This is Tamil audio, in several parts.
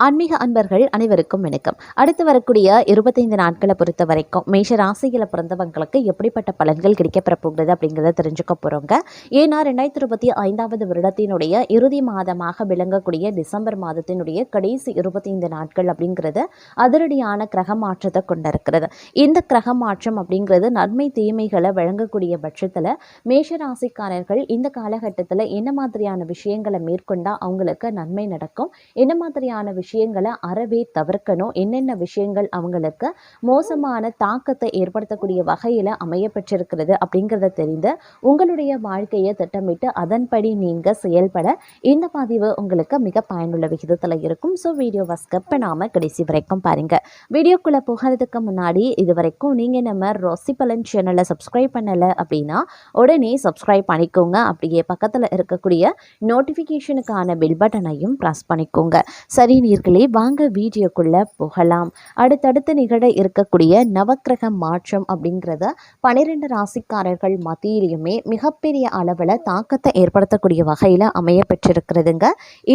ஆன்மீக அன்பர்கள் அனைவருக்கும் வணக்கம். அடுத்து வரக்கூடிய இருபத்தைந்து நாட்களை பொறுத்த வரைக்கும் மேஷ ராசியில் பிறந்தவங்களுக்கு எப்படிப்பட்ட பலன்கள் கிடைக்கப்பெற போகுது அப்படிங்கிறத தெரிஞ்சுக்க போகிறோங்க ஏன்னா ரெண்டாயிரத்தி இருபத்தி ஐந்தாவது வருடத்தினுடைய இறுதி மாதமாக விளங்கக்கூடிய டிசம்பர் மாதத்தினுடைய கடைசி இருபத்தைந்து நாட்கள் அப்படிங்கிறது அதிரடியான கிரக மாற்றத்தை கொண்டிருக்கிறது. இந்த கிரக மாற்றம் அப்படிங்கிறது நன்மை தீமைகளை வழங்கக்கூடிய பட்சத்தில் மேஷ ராசிக்காரர்கள் இந்த காலகட்டத்தில் என்ன மாதிரியான விஷயங்களை மேற்கொண்டால் அவங்களுக்கு நன்மை நடக்கும்? என்ன மாதிரியான விஷயங்களை அறவே தவிர்க்கணும். என்னென்ன விஷயங்கள் அவங்களுக்கு மோசமான தாக்கத்தை ஏற்படுத்தக்கூடிய வகையில் அமையப்பெற்றிருக்கிறது அப்படிங்கிறத தெரிந்து உங்களுடைய வாழ்க்கையை திட்டமிட்டு அதன்படி நீங்கள் செயல்பட இந்த பதிவு உங்களுக்கு மிக பயனுள்ள விகிதத்தில் இருக்கும். ஸோ வீடியோவை ஸ்கிப் பண்ணாமல் கடைசி வரைக்கும் பாருங்கள் வீடியோக்குள்ளே போகிறதுக்கு முன்னாடி இது வரைக்கும் நீங்கள் நம்ம ரொசி பலன் சேனலை சப்ஸ்கிரைப் பண்ணலை அப்படின்னா உடனே சப்ஸ்கிரைப் பண்ணிக்கோங்க. அப்படியே பக்கத்தில் இருக்கக்கூடிய நோட்டிஃபிகேஷனுக்கான பில் பட்டனையும் ப்ரெஸ் பண்ணிக்கோங்க. சரி நீ நேயர்களே வாங்க வீடியோக்குள்ளே போகலாம். அடுத்தடுத்து நிகழ இருக்கக்கூடிய நவக்கிரக மாற்றம் அப்படிங்கிறத பனிரெண்டு ராசிக்காரர்கள் மத்தியிலையுமே மிகப்பெரிய அளவில் தாக்கத்தை ஏற்படுத்தக்கூடிய வகையில் அமைய பெற்றிருக்கிறதுங்க.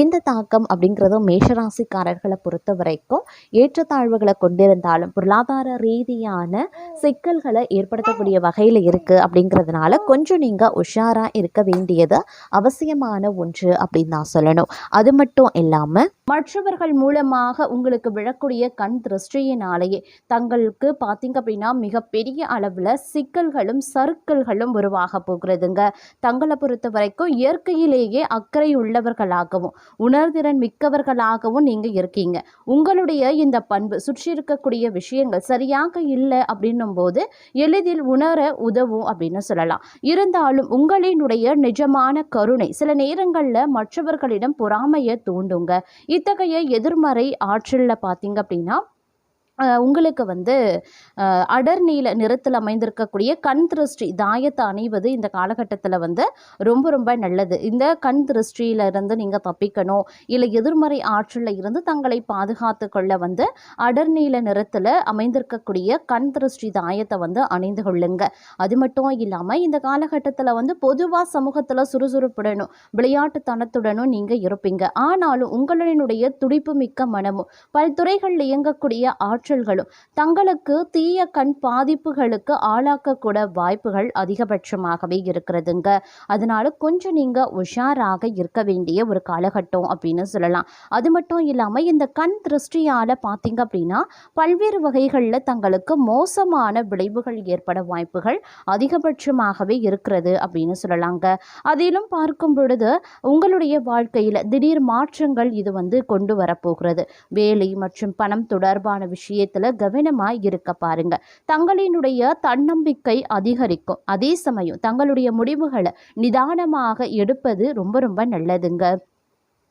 இந்த தாக்கம் அப்படிங்கிறது மேஷராசிக்காரர்களை பொறுத்த வரைக்கும் ஏற்றத்தாழ்வுகளை கொண்டிருந்தாலும் பொருளாதார ரீதியான சிக்கல்களை ஏற்படுத்தக்கூடிய வகையில் இருக்குது அப்படிங்கிறதுனால கொஞ்சம் நீங்கள் உஷாராக இருக்க வேண்டியது அவசியமான ஒன்று அப்படின்னு நான் சொல்லணும். அது மட்டும் இல்லாமல் மற்றவர்கள் மூலமாக உங்களுக்கு விழக்கூடிய கண் திருஷ்டியினாலேயே தங்களுக்கு பார்த்தீங்க அப்படின்னா மிகப்பெரிய அளவில் சிக்கல்களும் சருக்கல்களும் உருவாக போகிறதுங்க. தங்களை பொறுத்த வரைக்கும் இயற்கையிலேயே அக்கறை உள்ளவர்களாகவும் உணர்திறன் மிக்கவர்களாகவும் நீங்கள் இருக்கீங்க. உங்களுடைய இந்த பண்பு சுற்றி இருக்கக்கூடிய விஷயங்கள் சரியாக இல்லை அப்படின்னும் போது எளிதில் உணர உதவும் அப்படின்னு சொல்லலாம். இருந்தாலும் உங்களினுடைய நிஜமான கருணை சில நேரங்களில் மற்றவர்களிடம் பொறாமையை தூண்டுங்க. இத்தகைய எதிர்மறை ஆற்றலில் பார்த்தீங்க அப்படின்னா உங்களுக்கு வந்து அடர் நீல நிறத்தில் அமைந்திருக்கக்கூடிய கண் திருஷ்டி தாயத்தை அணிவது இந்த காலகட்டத்தில் வந்து ரொம்ப ரொம்ப நல்லது. இந்த கண் திருஷ்டியிலிருந்து நீங்கள் தப்பிக்கணும். இல்லை எதிர்மறை ஆற்றலில் இருந்து தங்களை பாதுகாத்து கொள்ள வந்து அடர் நீல நிறத்தில் அமைந்திருக்கக்கூடிய கண் திருஷ்டி தாயத்தை வந்து அணிந்து கொள்ளுங்க. அது மட்டும் இல்லாமல் இந்த காலகட்டத்தில் வந்து பொதுவாக சமூகத்தில் சுறுசுறுப்புடனும் விளையாட்டுத்தனத்துடனும் நீங்கள் இருப்பீங்க. ஆனாலும் உங்களினுடைய துடிப்பு மிக்க மனமும் பல்துறைகளில் இயங்கக்கூடிய ஆற்றல்களும் தங்களுக்கு தீய கண் பாதிப்புகளுக்கு ஆளாக்கக்கூட வாய்ப்புகள் அதிகபட்சமாகவே இருக்கிறதுங்க. அதனால கொஞ்சம் நீங்கள் உஷாராக இருக்க வேண்டிய ஒரு காலகட்டம் அப்படின்னு சொல்லலாம். அது மட்டும் இல்லாமல் இந்த கண் திருஷ்டியால் பார்த்தீங்க அப்படின்னா பல்வேறு வகைகளில் தங்களுக்கு மோசமான விளைவுகள் ஏற்பட வாய்ப்புகள் அதிகபட்சமாகவே இருக்கிறது அப்படின்னு சொல்லலாங்க. அதிலும் பார்க்கும் பொழுது உங்களுடைய வாழ்க்கையில் திடீர் மாற்றங்கள் இது வந்து கொண்டு வரப்போகிறது. வேலை மற்றும் பணம் தொடர்பான விஷயம் விஷயத்துல கவனமாக இருக்க பாருங்க. தங்களினுடைய தன்னம்பிக்கை அதிகரிக்கும். அதே சமயம் தங்களுடைய முடிவுகளை நிதானமாக எடுப்பது ரொம்ப ரொம்ப நல்லதுங்க.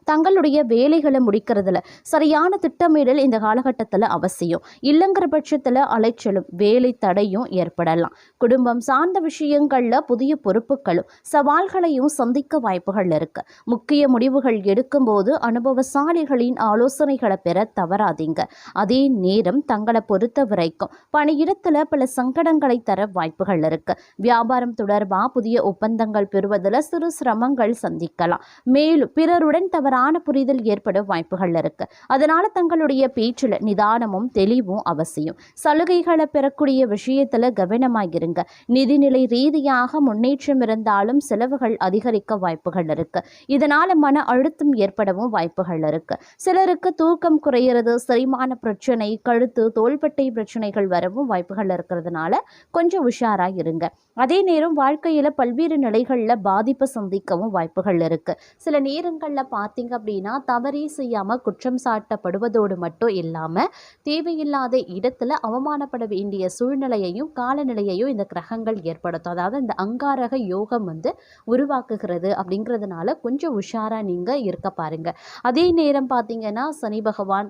தங்களுடைய வேலைகளை முடிக்கிறதுல சரியான திட்டமிடல் இந்த காலகட்டத்தில் அவசியம். இல்லைங்கிற பட்சத்தில் அலைச்சலும் வேலை தடையும் ஏற்படலாம். குடும்பம் சார்ந்த விஷயங்களில் புதிய பொறுப்புகளும் சவால்களையும் சந்திக்க வாய்ப்புகள் இருக்கு. முக்கிய முடிவுகள் எடுக்கும்போது அனுபவசாலிகளின் ஆலோசனைகளை பெற தவறாதீங்க. அதே நேரம் தங்களை பொறுத்த வரைக்கும் பணியிடத்தில் பல சங்கடங்களை தர வாய்ப்புகள் இருக்கு. வியாபாரம் தொடர்பாக புதிய ஒப்பந்தங்கள் பெறுவதில் சிறு சிரமங்கள் சந்திக்கலாம். மேலும் பிறருடன் தவறான புரிதல் ஏற்பட வாய்ப்புகள் இருக்கு. அதனால தங்களுடைய பேச்சில் நிதானமும் தெளிவும் அவசியம். சலுகைகளை பெறக்கூடிய விஷயத்துல கவனமாக இருங்க நிதிநிலை ரீதியாக முன்னேற்றம் இருந்தாலும் செலவுகள் அதிகரிக்க வாய்ப்புகள் இருக்கு. இதனால மன அழுத்தம் ஏற்படவும் வாய்ப்புகள் இருக்கு. சிலருக்கு தூக்கம் குறையிறது செரிமான பிரச்சனை கழுத்து தோள்பட்டை பிரச்சனைகள் வரவும் வாய்ப்புகள் இருக்கிறதுனால கொஞ்சம் உஷாராக இருங்க அதே நேரம் வாழ்க்கையில பல்வேறு நிலைகளில் பாதிப்பை சந்திக்கவும் வாய்ப்புகள் இருக்கு. சில நேரங்களில் பார்த்தீங்க அப்படின்னா தவறே செய்யாமல் குற்றம் சாட்டப்படுவதோடு மட்டும் இல்லாமல் தேவையில்லாத இடத்துல அவமானப்பட வேண்டிய சூழ்நிலையையும் காலநிலையையும் இந்த கிரகங்கள் ஏற்படுத்தும். அதாவது இந்த அங்காரக யோகம் வந்து உருவாக்குகிறது அப்படிங்கிறதுனால கொஞ்சம் உஷாராக நீங்கள் இருக்க பாருங்க. அதே நேரம் பார்த்தீங்கன்னா சனி பகவான்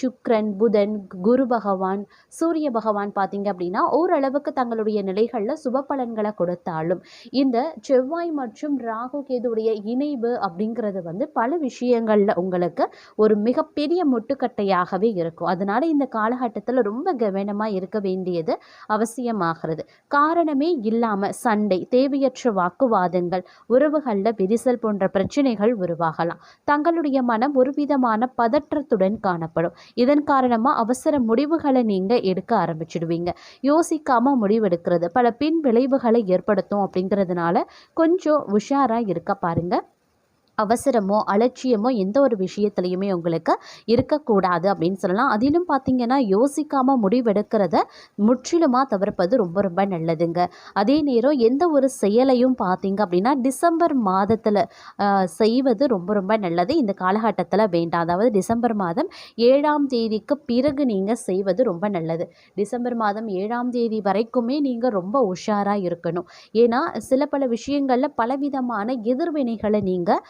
சுக்ரன் புதன் குரு பகவான் சூரிய பகவான் பார்த்தீங்க அப்படின்னா ஓரளவுக்கு தங்களுடைய நிலைகளில் சுப பலன்களை கொடுத்தாலும் இந்த செவ்வாய் மற்றும் ராகு கேதுடைய இணைவு அப்படிங்கிறது வந்து பல விஷயம் விஷயங்களில் உங்களுக்கு ஒரு மிகப்பெரிய முட்டுக்கட்டையாகவே இருக்கும். அதனால் இந்த காலகட்டத்தில் ரொம்ப கவனமாக இருக்க வேண்டியது அவசியமாகிறது. காரணமே இல்லாமல் சண்டை தேவையற்ற வாக்குவாதங்கள் உறவுகளில் விரிசல் போன்ற பிரச்சனைகள் உருவாகலாம். தங்களுடைய மனம் ஒரு விதமான பதற்றத்துடன் காணப்படும். இதன் காரணமாக அவசர முடிவுகளை நீங்கள் எடுக்க ஆரம்பிச்சிடுவீங்க. யோசிக்காமல் முடிவெடுக்கிறது. பல பின் விளைவுகளை ஏற்படுத்தும் அப்படிங்கிறதுனால கொஞ்சம் உஷாராக இருக்க பாருங்கள் அவசரமோ அலட்சியமோ எந்த ஒரு விஷயத்துலையுமே உங்களுக்கு இருக்கக்கூடாது அப்படின்னு சொல்லலாம். அதிலும் பார்த்தீங்கன்னா யோசிக்காமல் முடிவெடுக்கிறத முற்றிலுமாக தவிர்ப்பது ரொம்ப ரொம்ப நல்லதுங்க. அதே நேரம் எந்த ஒரு செயலையும் பார்த்தீங்க அப்படின்னா டிசம்பர் மாதத்தில் செய்வது ரொம்ப ரொம்ப நல்லது. இந்த காலகட்டத்தில் வேண்டாம். அதாவது டிசம்பர் மாதம் ஏழாம் தேதிக்கு பிறகு நீங்கள் செய்வது ரொம்ப நல்லது. டிசம்பர் மாதம் ஏழாம் தேதி வரைக்குமே நீங்கள் ரொம்ப உஷாராக இருக்கணும். ஏன்னா சில பல விஷயங்களில் பலவிதமான எதிர்வினைகளை நீங்கள்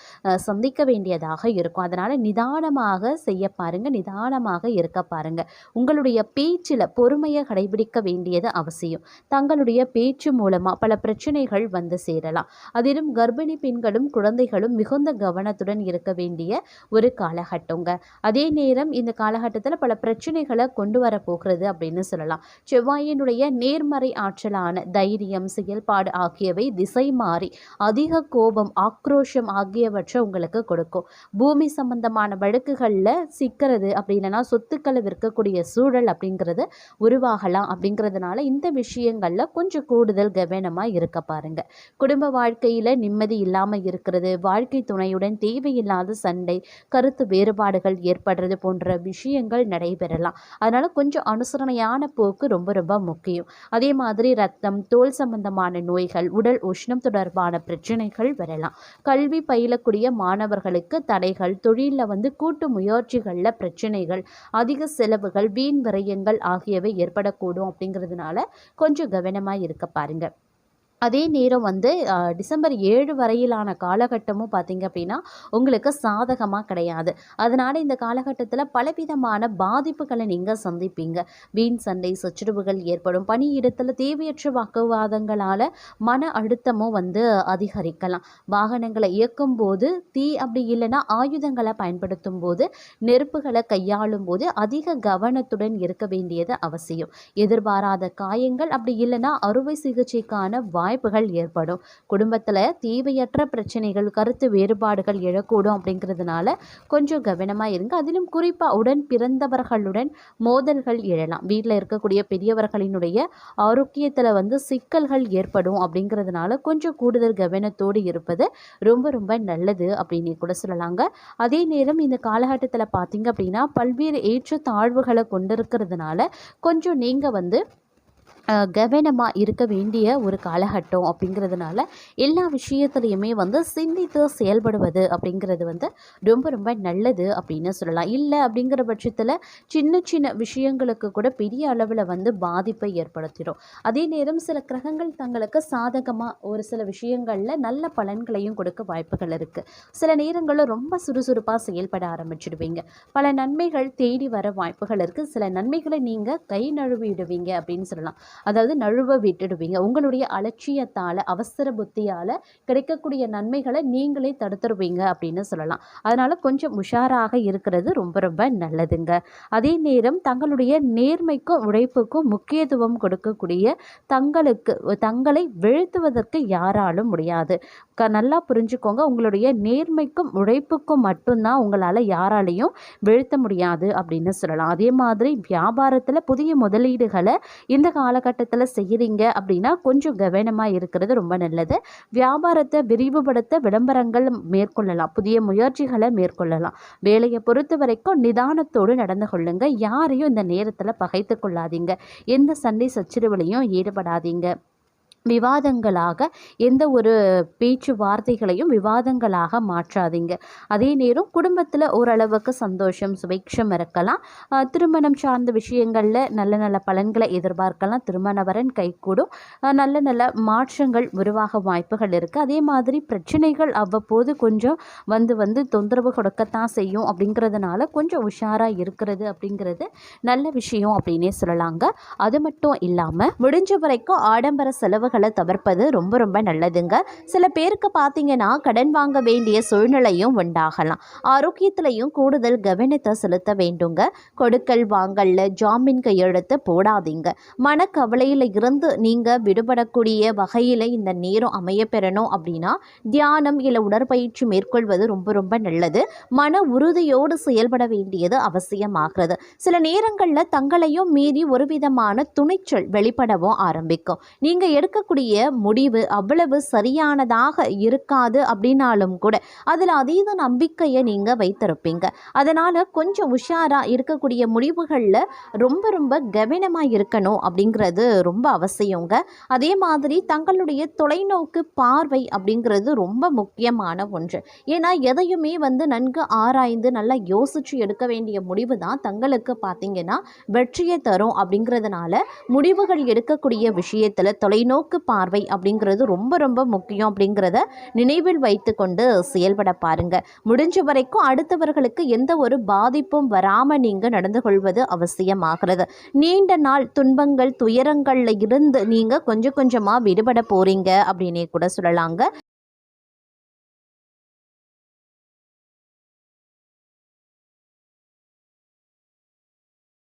சந்திக்க வேண்டியதாக இருக்கும். அதனால் நிதானமாக செய்ய பாருங்கள் நிதானமாக இருக்க பாருங்கள் உங்களுடைய பேச்சில் பொறுமையை கடைபிடிக்க வேண்டியது அவசியம். தங்களுடைய பேச்சு மூலமாக பல பிரச்சனைகள் வந்து சேரலாம். அதிலும் கர்ப்பிணி பெண்களும் குழந்தைகளும் மிகுந்த கவனத்துடன் இருக்க வேண்டிய ஒரு காலகட்டங்க. அதே நேரம் இந்த காலகட்டத்தில் பல பிரச்சனைகளை கொண்டு வர போகிறது அப்படின்னு சொல்லலாம். செவ்வாயினுடைய நேர்மறை ஆற்றலான தைரியம் செயல்பாடு ஆகியவை திசை மாறி அதிக கோபம் ஆக்ரோஷம் ஆகியவற்றை உங்களுக்கு கொடுக்கும். பூமி சம்பந்தமான வழக்குகளில் சிக்கிறது அப்படி இல்லைன்னா சொத்துக்களை விற்கக்கூடிய சூழல் அப்படிங்கிறது உருவாகலாம் அப்படிங்கிறதுனால இந்த விஷயங்களில் கொஞ்சம் கூடுதல் கவனமாக இருக்க பாருங்க. குடும்ப வாழ்க்கையில் நிம்மதி இல்லாமல் இருக்கிறது வாழ்க்கை துணையுடன் தேவையில்லாத சண்டை கருத்து வேறுபாடுகள் ஏற்படுறது போன்ற விஷயங்கள் நடைபெறலாம். அதனால் கொஞ்சம் அனுசரணையான போக்கு ரொம்ப ரொம்ப முக்கியம். அதே மாதிரி ரத்தம் தோல் சம்பந்தமான நோய்கள் உடல் உஷ்ணம் தொடர்பான பிரச்சனைகள் வரலாம். கல்வி பயிலக்கூடிய மாணவர்களுக்கு தடைகள் தொழிலில் வந்து கூட்டு முயற்சிகளில் பிரச்சனைகள் அதிக செலவுகள் வீண் விரயங்கள் ஆகியவை ஏற்படக்கூடும் அப்படிங்கிறதுனால கொஞ்சம் கவனமாக இருக்க பாருங்க. அதே நேரம் வந்து டிசம்பர் ஏழு வரையிலான காலகட்டமும் பார்த்தீங்க அப்படின்னா உங்களுக்கு சாதகமாக கிடையாது. அதனால் இந்த காலகட்டத்தில் பலவிதமான பாதிப்புகளை நீங்கள் சந்திப்பீங்க. வீண் சண்டை சச்சரவுகள் ஏற்படும். பணியிடத்தில் தேவையற்ற வாக்குவாதங்களால் மன அழுத்தமும் வந்து அதிகரிக்கலாம். வாகனங்களை இயக்கும் போது தீ அப்படி இல்லைன்னா ஆயுதங்களை பயன்படுத்தும் போது நெருப்புகளை கையாளும் போது அதிக கவனத்துடன் இருக்க வேண்டியது அவசியம். எதிர்பாராத காயங்கள் அப்படி இல்லைன்னா அறுவை சிகிச்சைக்கான வாய்ப்புகள் ஏற்படும். குடும்பத்தில் தேவையற்ற பிரச்சனைகள் கருத்து வேறுபாடுகள் எழக்கூடும் அப்படிங்கிறதுனால கொஞ்சம் கவனமாக இருங்க. அதிலும் குறிப்பாக உடன் பிறந்தவர்களுடன் மோதல்கள் எழலாம். வீட்டில் இருக்கக்கூடிய பெரியவர்களினுடைய ஆரோக்கியத்தில் வந்து சிக்கல்கள் ஏற்படும் அப்படிங்கிறதுனால கொஞ்சம் கூடுதல் கவனத்தோடு இருப்பது ரொம்ப ரொம்ப நல்லது அப்படின்னு கூட சொல்லலாங்க. அதே நேரம் இந்த காலகட்டத்தில் பார்த்தீங்க அப்படின்னா பல்வேறு ஏற்ற தாழ்வுகளை கொண்டிருக்கிறதுனால கொஞ்சம் நீங்கள் வந்து கவனமாக இருக்க வேண்டிய ஒரு காலகட்டம் அப்படிங்கிறதுனால எல்லா விஷயத்துலையுமே வந்து சிந்தித்து செயல்படுவது அப்படிங்கிறது வந்து ரொம்ப ரொம்ப நல்லது அப்படின்னு சொல்லலாம். இல்லை அப்படிங்கிற பட்சத்தில் சின்ன சின்ன விஷயங்களுக்கு கூட பெரிய அளவில் வந்து பாதிப்பை ஏற்படுத்திடும். அதே நேரம் சில கிரகங்கள் தங்களுக்கு சாதகமாக ஒரு சில விஷயங்களில் நல்ல பலன்களையும் கொடுக்க வாய்ப்புகள் இருக்குது சில நேரங்களில் ரொம்ப சுறுசுறுப்பாக செயல்பட ஆரம்பிச்சிடுவீங்க. பல நன்மைகள் தேடி வர வாய்ப்புகள் இருக்குது சில நன்மைகளை நீங்கள் கை நழுவிடுவீங்க அப்படின்னு சொல்லலாம். அதாவது நழுவ விட்டுடுவீங்க. உங்களுடைய அலட்சியத்தால் அவசர புத்தியால் கிடைக்கக்கூடிய நன்மைகளை நீங்களே தடுத்துருவீங்க அப்படின்னு சொல்லலாம். அதனால் கொஞ்சம் உஷாராக இருக்கிறது ரொம்ப ரொம்ப நல்லதுங்க. அதே நேரம் தங்களுடைய நேர்மைக்கும் உழைப்புக்கும் முக்கியத்துவம் கொடுக்கக்கூடிய தங்களுக்கு தங்களை வீழ்த்துவதற்கு யாராலும் முடியாது. க நல்லா புரிஞ்சுக்கோங்க. உங்களுடைய நேர்மைக்கும் உழைப்புக்கும் மட்டும்தான் உங்களால் யாராலையும் வீழ்த்த முடியாது அப்படின்னு சொல்லலாம். அதே மாதிரி வியாபாரத்தில் புதிய முதலீடுகளை இந்த கால காலகட்டத்தில் செய்கிறீங்க அப்படின்னா கொஞ்சம் கவனமாக இருக்கிறது ரொம்ப நல்லது. வியாபாரத்தை விரிவுபடுத்த விளம்பரங்கள் மேற்கொள்ளலாம். புதிய முயற்சிகளை மேற்கொள்ளலாம். வேலையை பொறுத்த வரைக்கும் நிதானத்தோடு நடந்து கொள்ளுங்கள் யாரையும் இந்த நேரத்தில் பகைத்து கொள்ளாதீங்க. எந்த சண்டை சச்சரவுலையும் ஈடுபடாதீங்க. விவாதங்களாக எந்த ஒரு பேச்சுவார்த்தைகளையும் விவாதங்களாக மாற்றாதீங்க. அதே நேரம் குடும்பத்தில் ஓரளவுக்கு சந்தோஷம் சுபேட்சம் இருக்கலாம். திருமணம் சார்ந்த விஷயங்களில் நல்ல நல்ல பலன்களை எதிர்பார்க்கலாம். திருமணவரன் கைகூடும். நல்ல நல்ல மாற்றங்கள் உருவாக வாய்ப்புகள் இருக்குது அதே மாதிரி பிரச்சனைகள் அவ்வப்போது கொஞ்சம் வந்து வந்து தொந்தரவு கொடுக்கத்தான் செய்யும் அப்படிங்கிறதுனால கொஞ்சம் உஷாராக இருக்கிறது அப்படிங்கிறது நல்ல விஷயம் அப்படின்னே சொல்லலாங்க. அது மட்டும் இல்லாமல் முடிஞ்ச வரைக்கும் ஆடம்பர செலவு செலவுகளை தவிர்ப்பது ரொம்ப ரொம்ப நல்லதுங்க. சில பேருக்கு பார்த்தீங்கன்னா கடன் வாங்க வேண்டிய சூழ்நிலையும் உண்டாகலாம். ஆரோக்கியத்திலையும் கூடுதல் கவனத்தை செலுத்த வேண்டுங்க. கொடுக்கல் வாங்கல்ல ஜாமீன் கையெழுத்து போடாதீங்க. மனக்கவலையில் இருந்து நீங்கள் விடுபடக்கூடிய வகையில் இந்த நேரம் அமைய பெறணும் அப்படின்னா தியானம் இல்லை உடற்பயிற்சி மேற்கொள்வது ரொம்ப ரொம்ப நல்லது. மன உறுதியோடு செயல்பட வேண்டியது அவசியமாகிறது. சில நேரங்களில் தங்களையும் மீறி ஒரு விதமான துணிச்சல் வெளிப்படவும் ஆரம்பிக்கும். நீங்கள் எடுக்கக்கூடிய முடிவு அவ்வளவு சரியானதாக இருக்காது அப்படின்னாலும் கூட அதில் அதீத நம்பிக்கையை நீங்கள் வைத்திருப்பீங்க. அதனால் கொஞ்சம் உஷாராக இருக்கக்கூடிய முடிவுகளில் ரொம்ப ரொம்ப கவனமாக இருக்கணும் அப்படிங்கிறது ரொம்ப அவசியங்க. அதே மாதிரி தங்களுடைய தொலைநோக்கு பார்வை அப்படிங்கிறது ரொம்ப முக்கியமான ஒன்று. ஏன்னா எதையுமே வந்து நன்கு ஆராய்ந்து நல்லா யோசித்து எடுக்க வேண்டிய முடிவு தான் தங்களுக்கு பார்த்தீங்கன்னா வெற்றியை தரும் அப்படிங்கிறதுனால முடிவுகள் எடுக்கக்கூடிய விஷயத்தில் தொலைநோக்கு பார்வை அப்படிங்கிறது ரொம்ப ரொம்ப முக்கியம் அப்படிங்கிறத நினைவில் வைத்து கொண்டு செயல்பட பாருங்க. முடிஞ்ச வரைக்கும் அடுத்தவர்களுக்கு எந்த ஒரு பாதிப்பும் வராமல் நீங்கள் நடந்து கொள்வது அவசியமாகிறது. நீண்ட நாள் துன்பங்கள் துயரங்களில் இருந்து நீங்கள் கொஞ்சம் கொஞ்சமாக விடுபட போறீங்க அப்படின்னே கூட சொல்லலாங்க.